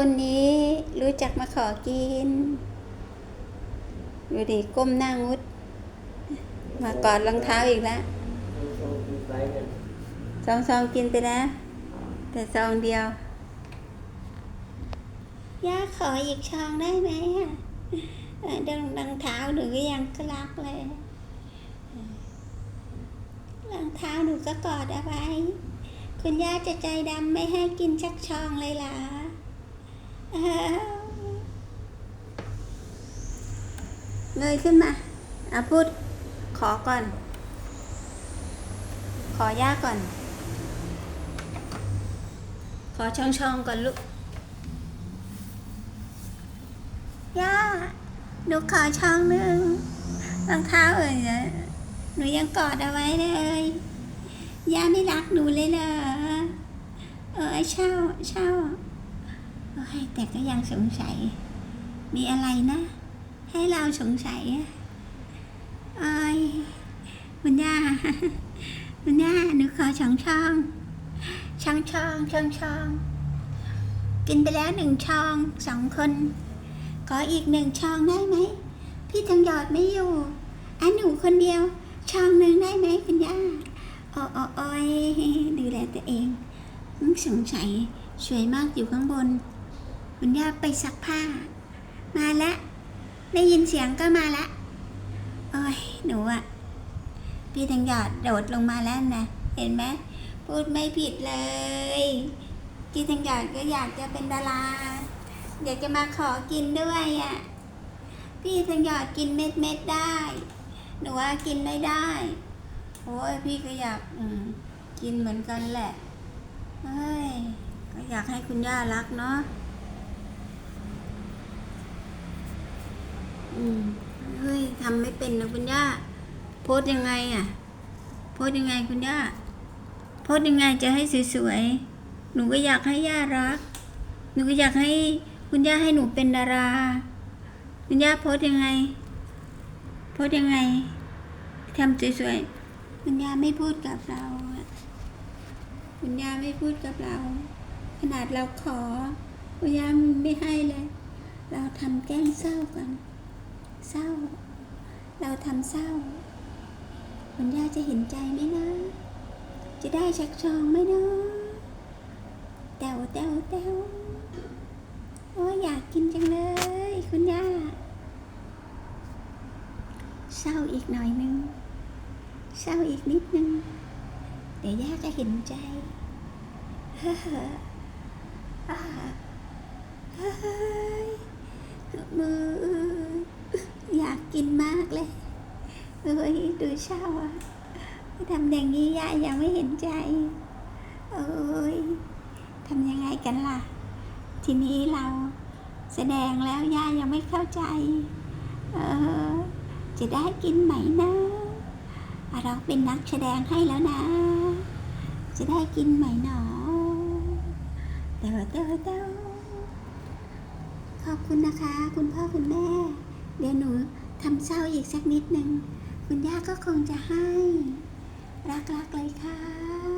คนนี้รู้จักมาขอกิน ดูดิก้มหน้างุด มากอดรองเท้าอีกแล้วซองซองกินไปแล้ว แต่ซองเดียว ย่าขออีกช่องได้ไหมอะเออดังรองเท้าหนูก็ยังกลักเลยรองเท้าหนูก็กอดเอาไว้ คุณย่าจะใจดำไม่ให้กินชักชองเลยล่ะอ้าว เงยขึ้นมาเอาพูดขอก่อน ขอยากก่อน ขอช่องช่องๆก่อนลูกย่าหนูขอช่องหนึ่งรองเท้าเอ่ยนะหนูยังกอดเอาไว้เลยย่าไม่รักหนูเลยเหรอเออเช่าเช่าโอ้ยแต่ก็ยังสงสัย มีอะไรนะ ให้เราสงสัยเอ้ยคุณย่าคุณย่าหนูขอช่องช่องช่องช่องช่องช่องกินไปแล้วหนึ่งช่องสองคน ขออีกหนึ่งช่องได้ไหม พี่ทองหยอดไม่อยู่อันหนูคนเดียว ช่องหนึ่งได้ไหมคุณย่าอ๋ออ๋อโอ้ยดูแลตัวเองสงสัยสวยมากอยู่ข้างบน คุณย่าไปซักผ้า มาแล้ว ได้ยินเสียงก็มาละโอ้ยหนูอะพี่ทองหยอดโดดลงมาแล้วนะ เห็นไหมพูดไม่ผิดเลย พี่ทองหยอดก็อยากจะเป็นดาราอยากจะมาขอกินด้วยอะ พี่ทองหยอดกินเม็ดเม็ดได้ หนูว่ากินไม่ได้โอ้ยพี่ก็อยากอมกินเหมือนกันแหละเฮ้ยก็อยากให้คุณย่ารักเนาะ อืม เฮ้ยทำไม่เป็นนะคุณย่า โพสยังไงอะ โพสยังไงคุณย่า โพสยังไงจะให้สวยๆ หนูก็อยากให้ย่ารัก หนูก็อยากให้คุณย่าให้หนูเป็นดารา คุณย่าโพสยังไง โพสยังไงทำสวยๆ คุณย่าไม่พูดกับเราคุณย่าไม่พูดกับเรา ขนาดเราขอคุณย่าไม่ให้เลย เราทำแกล้งเศร้ากัน เศร้า เราทำเศร้า คุณย่าจะเห็นใจไหมนะ จะได้ชักชองไหมนะแตวแตวแตวโอ้อยากกินจังเลย คุณย่า เศร้าอีกหน่อยนึง เศร้าอีกนิดนึง เดี๋ยวย่าจะเห็นใจเฮ้ออ่าเฮ้ยมืออยา กินมากเลยเฮ้ยดูเศร้าอะทำอย่างนี้ย่ายังไม่เห็นใจเอ้ยทำยังไงกันล่ะ ทีนี้เราแสดงแล้วย่ายังไม่เข้าใจ เออ จะได้กินไหมนะอะเราเป็นนักแสดงให้แล้วนะ จะได้กินไหมหนอเต้าเต้าเต้าขอบคุณนะคะ คุณพ่อคุณแม่ เดี๋ยวหนู ทำเศร้าอีกสักนิดหนึ่ง คุณย่าก็คงจะให้ รักๆเลยค่ะ